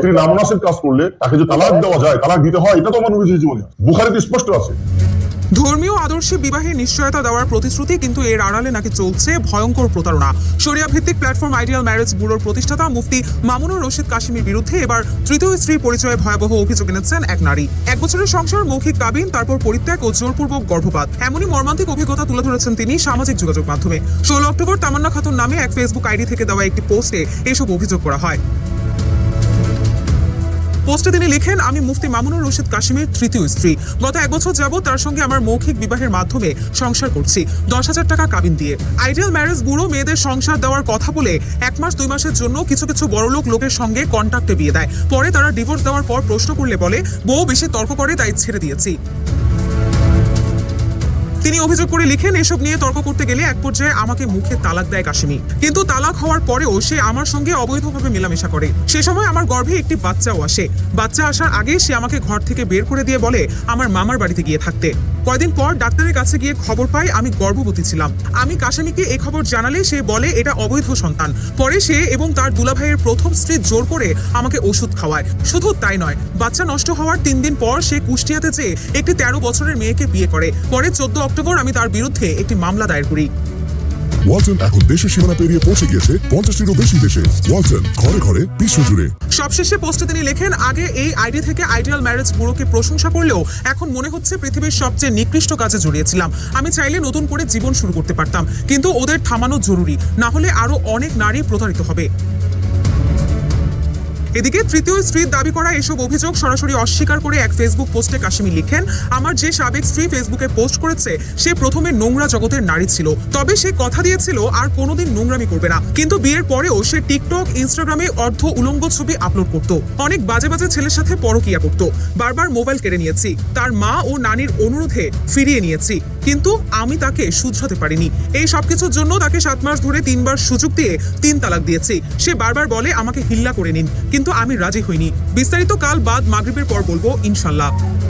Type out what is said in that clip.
স্ত্রী নামনাসের কাজ করলে তাকে যে তালাক দেওয়া যায়, তালাক দিতে হয়, এটা তো আমার নবীজির জীবনে। বুখারিতে স্পষ্ট আছে। ধর্মীয় আদর্শে বিবাহে নিশ্চয়তা দেওয়ার প্রতিশ্রুতি কিন্তু এর আড়ালে নাকি চলছে ভয়ঙ্কর প্রতারণা। শরিয়া ভিত্তিক প্ল্যাটফর্ম আইডিয়াল ম্যারেজ ব্যুরোর প্রতিষ্ঠাতা মুফতি মামুনুর রশিদ কাশিমের বিরুদ্ধে এবার তৃতীয় স্ত্রী পরিচয়ে ভয়াবহ অভিযোগ এনেছেন এক নারী। এক বছরের সংসার, মৌখিক কাবিন, তারপর পরিত্যাগ ও জোরপূর্বক গর্ভপাত। এমনই মর্মান্তিক অভিজ্ঞতা তুলে ধরেছেন তিনি সামাজিক যোগাযোগ মাধ্যমে। ষোলো অক্টোবর তামান্না খাতুন নামে এক ফেসবুক আইডি থেকে দেওয়া একটি পোস্টে এসব অভিযোগ করা হয়। পোস্টে তিনি লিখেন, আমি মুফতি মামুনুর রশিদ কাশিমের তৃতীয় স্ত্রী। গত এক বছর যাব তার সঙ্গে আমার মৌখিক বিবাহের মাধ্যমে সংসার করছি। দশ হাজার টাকা কাবিন দিয়ে। আইডিয়াল ম্যারেজ ব্যুরো মেয়েদের সংসার দেওয়ার কথা বলে এক মাস, দুই মাসের জন্য কিছু কিছু বড়লোক লোকের সঙ্গে কন্ট্যাক্টে বিয়ে দেয়। পরে তারা ডিভোর্স দেওয়ার পর প্রশ্ন করলে বলে, বউ বেশি তর্ক করে, তাই ছেড়ে দিয়েছি। তিনি অভিযোগ করে লিখেন, এসব নিয়ে তর্ক করতে গেলে এক পর্যায়ে আমাকে মুখে তালাক দেয় কাশিমি। কিন্তু তালাক হওয়ার পরেও সে আমার সঙ্গে অবৈধভাবে মেলামেশা করে। সে সময় আমার গর্ভে একটি বাচ্চাও আসে। বাচ্চা আসার আগে সে আমাকে ঘর থেকে বের করে দিয়ে বলে, আমার মামার বাড়িতে গিয়ে থাকতে। কয়দিন পর ডাক্তারের কাছে গিয়ে খবর পাই, আমি গর্ভবতী ছিলাম। আমি কাশামিকে এ খবর জানালে সে বলে, এটা অবৈধ সন্তান। পরে সে এবং তার দুলাভাইয়ের প্রথম স্ত্রী জোর করে আমাকে ওষুধ খাওয়ায়। শুধু তাই নয়, বাচ্চা নষ্ট হওয়ার তিন দিন পর সে কুষ্টিয়াতে যেয়ে একটি তেরো বছরের মেয়েকে বিয়ে করে। পরে চোদ্দ অক্টোবর আমি তার বিরুদ্ধে একটি মামলা দায়ের করি। ওয়ালটন এখন দেশের সীমানা পেরিয়ে পৌঁছে গিয়েছে পঞ্চাশটিরও বেশি দেশে। ওয়ালটন ঘরে ঘরে সবশেষে পোস্টে তিনি লেখেন আগে এই আইডি থেকে আইডিয়াল ম্যারেজ ব্যুরোকে প্রশংসা করলেও এখন মনে হচ্ছে পৃথিবীর সবচেয়ে নিকৃষ্ট কাজে জড়িয়েছিলাম। আমি চাইলে নতুন করে জীবন শুরু করতে পারতাম কিন্তু ওদের থামানো জরুরি না হলে আরও অনেক নারী প্রতারিত হবে। এদিকে তৃতীয় স্ত্রীর দাবি করা এসব অভিযোগ সরাসরি অস্বীকার করে এক ফেসবুক পোস্টে কাশিমি লিখেন, আমার যে সাবেক স্ত্রী ফেসবুকে পোস্ট করেছে, সে প্রথমে নোংরা জগতের নারী ছিল। তবে সে কথা দিয়েছিল, আর কোনোদিন নোংরামি করবে না। কিন্তু বিয়ের পরেও সে টিকটক ইনস্টাগ্রামে অর্ধ উলঙ্গ ছবি আপলোড করত। অনেক বাজে বাজে ছেলের সাথে পরকিয়া করত। বারবার মোবাইল কেড়ে নিয়েছি। তার মা ও নানির অনুরোধে ফিরিয়ে নিয়েছি। কিন্তু আমি তাকে শুধরাতে পারিনি। এই সবকিছুর জন্য তাকে সাত মাস ধরে তিনবার সুযোগ দিয়ে তিন তালাক দিয়েছি। সে বারবার বলে, আমাকে হিল্লা করে নিন। কিন্তু আমি রাজি হইনি। বিস্তারিত কাল বাদ মাগরীবের পর বলব ইনশাল্লাহ।